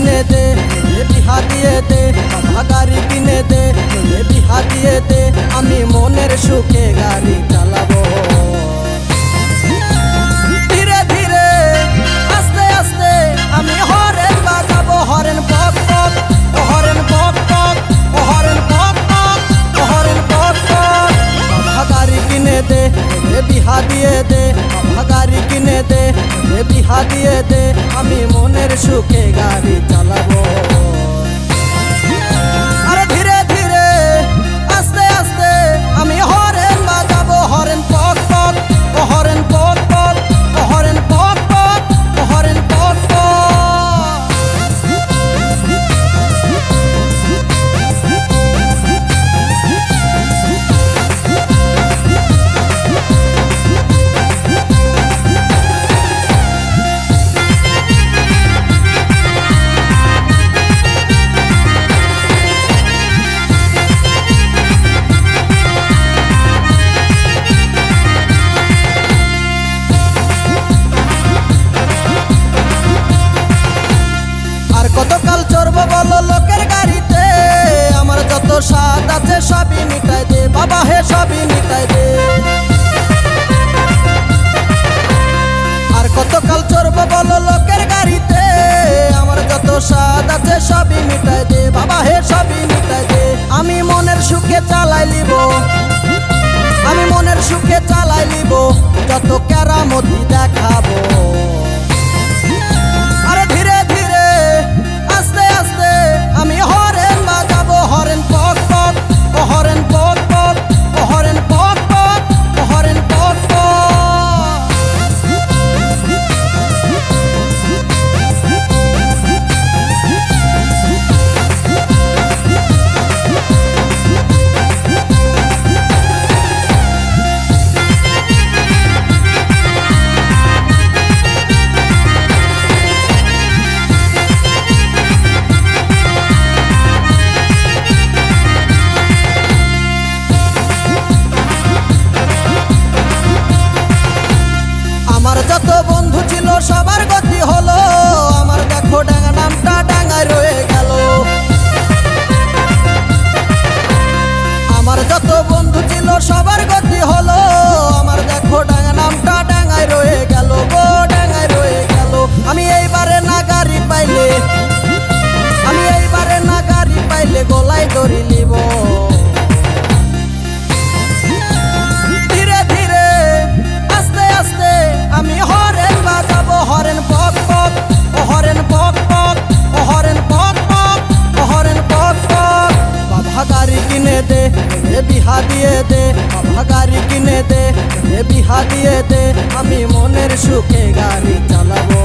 কিনে দে বিহা দিয়ে দে বাবা গাড়ি আমি মনের সুখে গাড়ি চালাবো। দিয়ে দে কিনে দে এ দিয়ে দে আমি মনের সুখে গাড়ি চালাবো। চড়বো বলো লোকের গাড়িতে। আমার যত স্বাদ আছে সবই মিটাই দে, বাবা হে, সবই মিটাই দে। আর কতকাল চড়বো বলো লোকের গাড়িতে? আমার যত স্বাদ আছে সবই মিটাই দে, বাবা হে, সবই মিটাই দে। আমি মনের সুখে চালাই লিব আমি মনের সুখে চালাই লিব যত কেরামতি দেখাবো। আমি পাইলে গলায় দড়ি দিয়ে দে আমি মনের সুখে গাড়ি চালাবো।